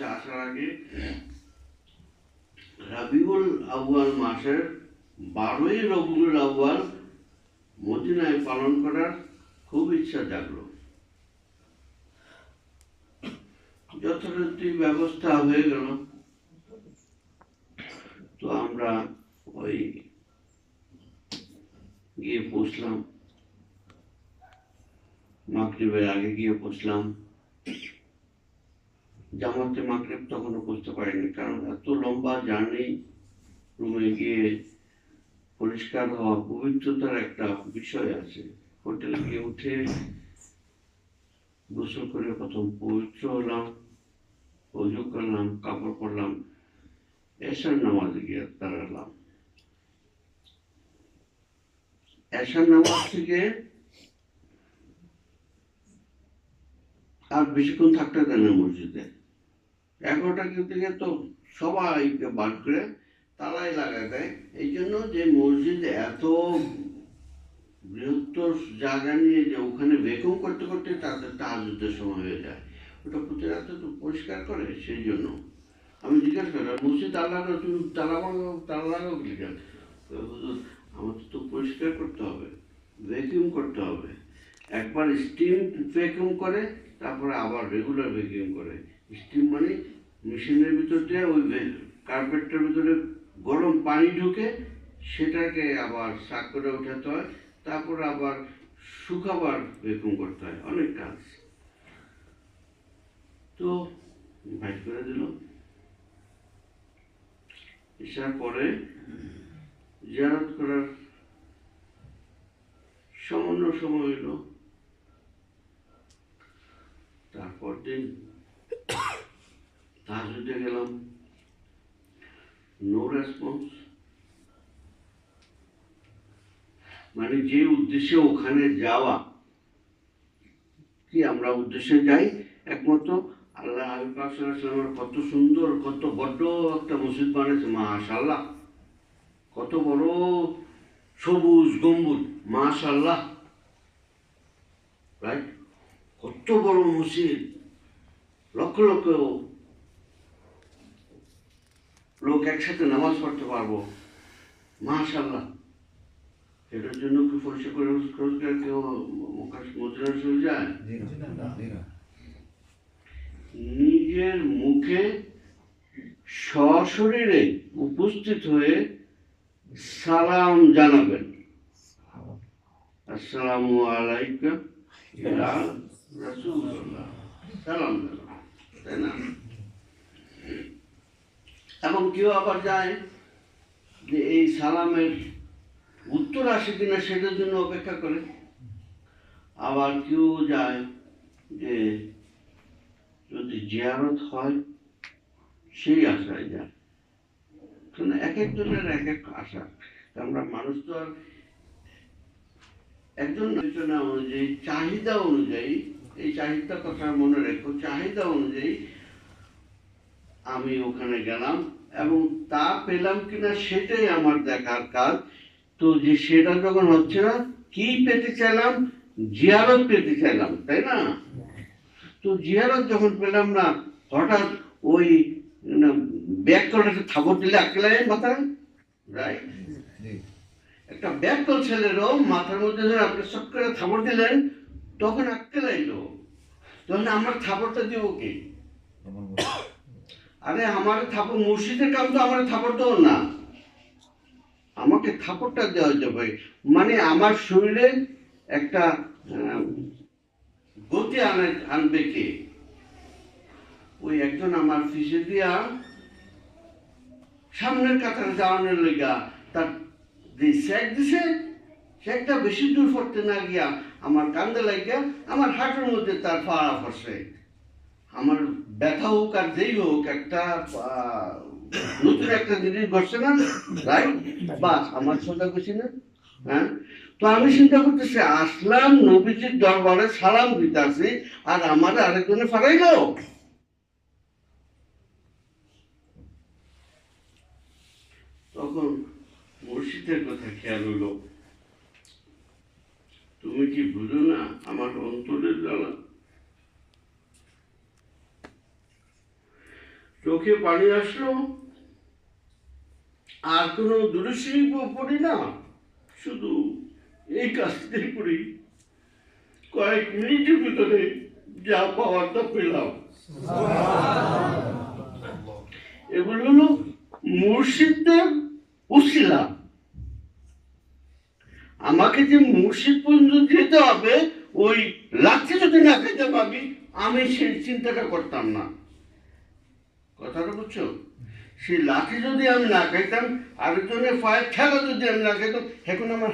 মজলিসে আসার আগে রাবিউল আউয়াল মাসের বারোই রবিউল আউয়াল মদিনায় পালন করার খুব ইচ্ছা জাগলো। যথারীতি ব্যবস্থা হয়ে গেল। তো আমরা ওই গিয়ে পৌঁছলাম। মাগরিবের আগে গিয়ে পৌঁছলাম। জামাতে মাগরিব তখনও বুঝতে পারিনি, কারণ এত লম্বা জার্নি রুমে গিয়ে পরিষ্কার হওয়া পবিত্রতার একটা বিষয় আছে। হোটেলে গিয়ে উঠে গোসল করে প্রথম পবিত্র হলাম, অজু করলাম, কাপড় পরলাম এসার নামাজে গিয়ে দাঁড়ালাম। এসার নামাজ থেকে আর বেশিক্ষণ থাকতে দেয় না মসজিদে। এগারোটা থেকে তো সবাইকে বার করে তালাই লাগা দেয়। এই জন্য যে মসজিদ এত বৃহত্তর জায়গা নিয়ে যে ওখানে বেকম করতে করতে তাদের তাহাজুদের সময় হয়ে যায়। ওটা প্রতি রাতে তো পরিষ্কার করে, সেই জন্য। আমি জিজ্ঞাসা করলাম মসজিদ আল্লাহ তুমি তালা লাগাও তালা লাগাও কি আমাদের তো পরিষ্কার করতে হবে ভ্যাকিউম করতে হবে। একবার স্টিম ভ্যাকিউম করে, তারপরে আবার রেগুলার ভ্যাকিউম করে। স্টিম মানে মেশিনের ভিতর ওই কার্পেটটার ভিতরে গরম পানি ঢুকে সেটাকে আবার শাক করে উঠাতে হয়, তারপর আবার শুকাবার ভ্যাকুম করতে হয়, অনেক কাজ। তো ভাইট করে দিল। এসার পরে জিয়ারত করার সামান্য সময় হলো তারপর দিন তাহাজুদে গেলাম নো রেসপন্স মানে যে উদ্দেশ্যে ওখানে যাওয়া, কি আমরা উদ্দেশ্যে যাই? একমাত্র আল্লাহ হাবিব কত সুন্দর, কত বড্ড একটা মসজিদ বানিয়েছে, মাশাআল্লাহ। কত বড় সবুজ গম্বুজ, মাশাআল্লাহ। রাইট কত বড় মসজিদ, লক্ষ লক্ষ লোক একসাথে নামাজ পড়তে পারব। মাশাআল্লাহ। এটার জন্য কি পরিষ্কার করে করে কেউ মদিনার চলে যায়? নিজের মুখে সশরীরে উপস্থিত হয়ে সালাম জানাবেন। আসসালামু আলাইকুম। সালাম জানাবেন তাই না এবং কেউ আবার যায় যে এই সালামের উত্তর আসে কিনা সেটার জন্য অপেক্ষা করে। আবার কেউ যায় যে যদি জিয়ারত হয়, সেই আশায় যায়। কারণ এক একজনের এক এক আশা। আমরা মানুষ তো আর একজন বিবেচনা অনুযায়ী, চাহিদা অনুযায়ী, এই চাহিদা কথা মনে রেখো, চাহিদা অনুযায়ী আমি ওখানে গেলাম এবং তা পেলাম কিনা সেটাই আমার দেখার কাজ। তো যে সেটা যখন হচ্ছে না কি পেতে চাইলাম? জিয়ারত পেতে চাইলাম তাই না? তো জিয়ারত যখন পেলাম না হঠাৎ ওই ব্যাগ করে থাপড় দিলে আঁকলাই মাথায় রাইট একটা ব্যাকল ছেলেরও মাথার মধ্যে ধরে আপনি সব করে থাপড় দিলেন তখন আঁকতে লাইলো তখন আমার থাপড়টা দিব কি? আরে আমার থাপড় মুর্শিদের কাম তো আমার থাপড় দেওয়ার না। আমাকে থাপড়টা দেওয়া যাবে। মানে আমার শরীরে একটা গতি আনে, আনবে কে? ওই একজন আমার ফিসে দিয়া সামনের কাতারে যাওয়ানোর লেগা, তার যে শেক দিছে শেকটা বেশি দূর পড়তে না গিয়া আমার কান্দে লাগিয়া আমার হাঁটুর মধ্যে তার ফাড়া ফসে আমার ব্যথা হোক আর যেই হোক, একটা নতুন একটা জিনিস ঘটছে না রাইট বাস, আমার সোজা করছি না হ্যাঁ? তো আমি চিন্তা করতেছি, আসলাম নবীজির দরবারে, সালাম দিতেছি আর আমার আরেকজনে ফারাইলো। তখন মুর্শিদের কথা খেয়াল হলো। তুমি কি বুঝো না, আমার অন্তরের চোখে পানি আসলো। আর কোনো দূরশ্রী পড়ি না, শুধু এই কাজটাই করি। কয়েক মিনিটের ভিতরে যা পাওয়ার তা পেলাম। এগুলো হলো মুর্শিদদের উশিলা আমাকে যে মুর্শিদ পর্যন্ত যেতে হবে, ওই লাঠি যদি না খেতে পাবি আমি সেই চিন্তাটা করতাম না। কথাটা বুঝছ? সেই লাঠি যদি আমি না খাইতাম, আরেকজনের পায়ের ঠেলা যদি আমি না খাইতাম, এখন আমার